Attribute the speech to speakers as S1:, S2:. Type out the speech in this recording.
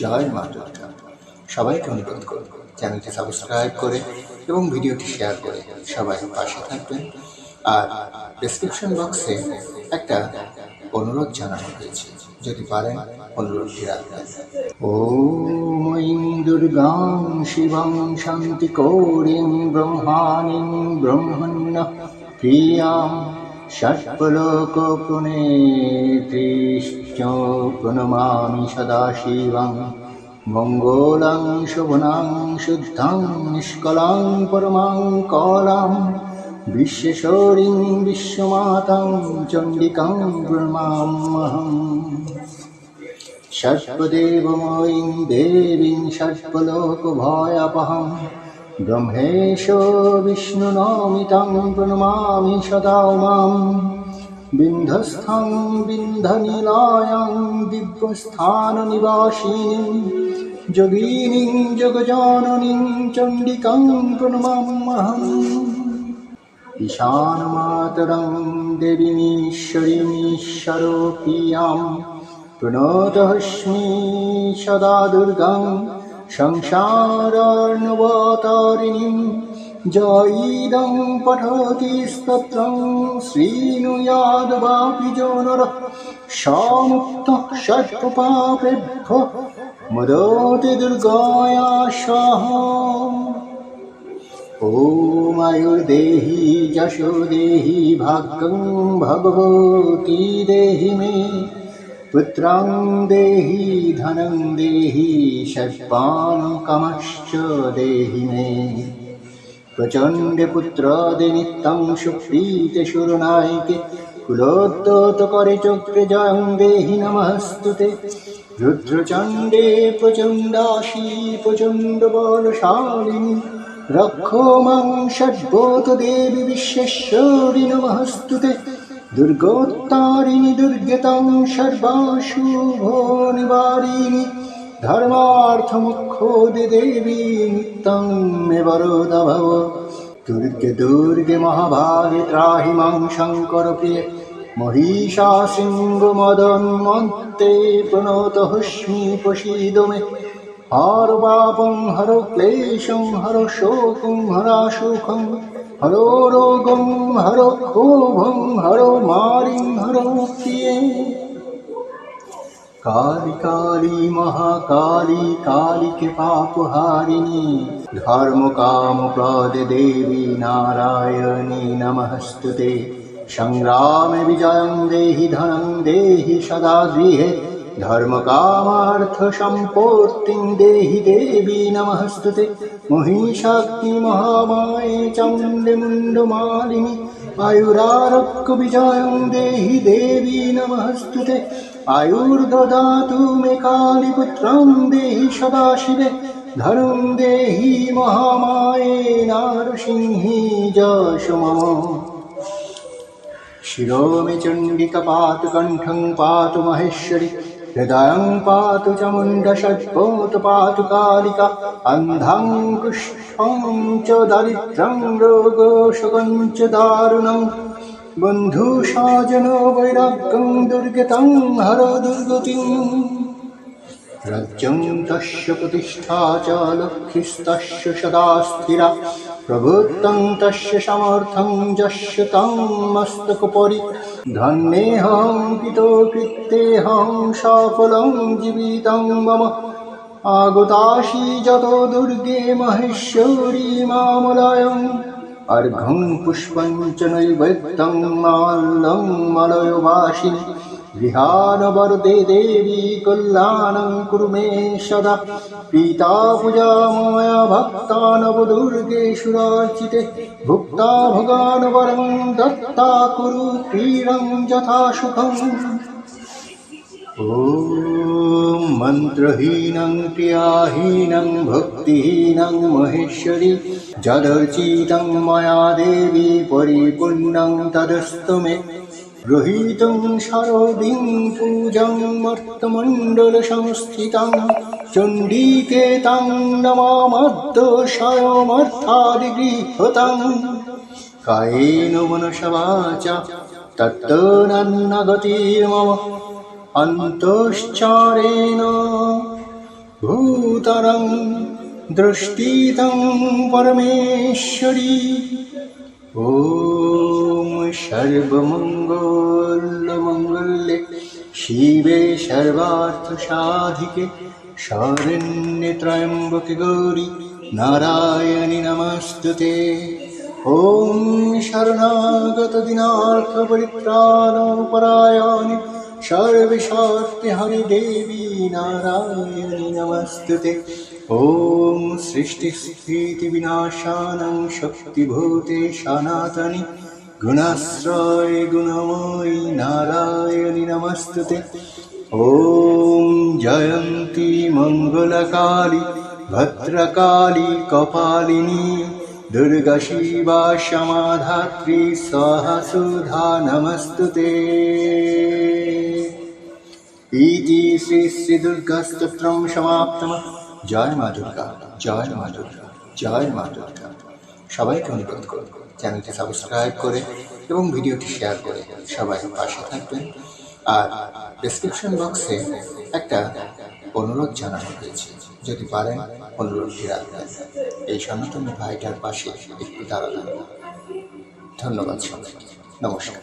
S1: জয় মা দুর্গা। সবাইকে অনুরোধ করব চ্যানেলটি সাবস্ক্রাইব করে এবং ভিডিওটি শেয়ার করে সবাই পাশে থাকবেন। আর ডিসক্রিপশন বক্সে একটা অনুরোধ জানানো হয়েছে। যদি পারেন অনুরোধটি রাখবেন। ও দুর্গাং শিবং শান্তি কৌরিং ব্রহ্মাণিং ব্রহ্মণ্য প্রিয়াম षट्पलोकपुनेत्रीश्च प्रणमामि सदाशिवं मङ्गलं शुभनां शुद्धं निष्कलां परमां कलां विश्वेश्वरीं विश्वमातां चण्डिकां प्रणमाम्यहम् षट्पदेवमयीं देवीं षट्पलोकभयापहं ব্রহ্মেশ বিষ্ণুনমিতং প্রণমামি সদা মাম বিন্ধস্থং বিন্ধনীলায়ং দিব্যস্থাননিবাসিনীং যোগিনীং যোগজননীং চণ্ডিকং প্রণমাম্যহम् ঈশানমাতরং দেবীশ্বরীশ্বরোপিয়াম প্রণতহস্মি সদা দুর্গং संसारार्णवतारिणीं जयीदं पठति स्तोत्रं श्रीनुयाद्वापि जो नरः सामुक्तः षट्पापेभ्यो मदति दुर्गाया स्वाहा ॐ आयुर्देहि यशो देहि भाग्यं भगवती देहि मे पुत्रं देहि धनं देहि षट्पानकमश्च देहि मे प्रचण्डे पुत्रादि नित्यं सुप्रीते सुरनायके कुलोत्तोतकरे चक्रे जयं देहि नमस्तु ते रुद्रचण्डे प्रचण्डाशी प्रचण्डबलशालिनी रक्षो मां षड्भूतदेवि विश्वेश्वरि नमस्तु দুর্গোত্তারিণী দুর্গতং সর্বাশুভ নিবারিণী ধর্মার্থমুখ্য দেবী নিত্যং মে বরদভব দুর্গে দুর্গে মহাভাগে ত্রাহি মাং শঙ্কর প্রিয়ে মহিষা মদন্মন্তে প্রণত হুষ্মি প্রসীদ মে। হর পাপং হর ক্লেশং হর শোকং হরা সুখং হর রোগং হরো ওভং হরো, মারিং হরো, প্রিয়ে। কালী কালী, মহাকালী, কালীকে পাপহারিণী, ধর্ম, কাম প্রদে দেবী, নারায়ণী, নমস্তুতে। সংগ্রামে বিজয়ং দেহি, ধনং দেহি, সদা গৃহে। धर्मकामार्थसम्पूर्तिं देहि देवी नमस्तु ते महिषाग्निमहामाये चण्डमुण्डमालिनि आयुरारोग्यविजयं देहि देवी नमस्तु ते आयुर्ददातु मे कालीपुत्रं देहि सदाशिवे धनं देहि महामाये नारसिंही जश मम शिरो मे चण्डिका पातु कण्ठं पातु महेश्वरि हृदयं पातु चमुण्डषट्पोत पातु कालिका अन्धं कुष्ठं च दारिद्र्यं रोगशोकं च दारुणं बन्धुशाजनो वैराग्यं दुर्गतं हर दुर्गतिम् राज्यं तस्य प्रतिष्ठा च लक्ष्मीस्तस्य सदा स्थिरा प्रभुत्वं तस्य समर्थं यस्य तं मस्तकपरि धन्येऽहं पितो कृत्येऽहं सफलं जीवितं मम आगतासि यतो दुर्गे महेश्वरी मामलयम् अर्घं पुष्पं च नैवेद्यं माल्लं मलयवासिनि गृहानवरदे देवी कल्याणं कुरु मे सदा पीता पूजा मया भक्ता नवदुर्गेषुरार्चिते भुक्ता भगानवरं दत्ता कुरु क्रीडं यथा सुखम् ॐ मन्त्रहीनं क्रियाहीनं भक्तिहीनं महेश्वरि जदर्चितं मया देवी परिपूर्णं तदस्तु मे गृहीतं शरोदीं पूजां मर्तमण्डलसंस्थितां चण्डीके तां नमामद्दशायमर्थादिगृहतां कायेन मनसवाचा तत्त नन्नगति मम अन्तश्चारेण भूतरं दृष्टितं परमेश्वरी ॐ सर्वमङ्गलमङ्गल्ये शिवे सर्वार्थसाधिके शरण्ये त्र्यम्बके गौरि नारायणि नमस्तु ते ॐ शरणागतदिनार्थपरित्राणपरायणे सर्वशास्ति हरिदेवी नारायणि नमस्तु ते ॐ सृष्टिस्थितिविनाशानं शक्तिभूते सनातनि गुणाश्राय गुणमयि नारायणि नमस्तु ते ॐ जयन्ती मङ्गलकाली भद्रकाली कपालिनी दुर्गशिवा क्षमाधात्री सहसुधा नमस्तु ते इति श्रीश्रीदुर्गास्तोत्रं समाप्तम् জয় মা দুর্গা, জয় মা দুর্গা, জয় মা দুর্গা। সবাইকে অনুরোধ করুন চ্যানেলটি সাবস্ক্রাইব করে এবং ভিডিওটি শেয়ার করে সবাই পাশে থাকবেন। আর ডেসক্রিপশন বক্সে একটা অনুরোধ জানানো হয়েছে, যদি পারেন অনুরোধটি রাখবেন। এই সনাতন ভাইটার পাশে একটু দাঁড়াবেন। ধন্যবাদ সবাইকে। নমস্কার।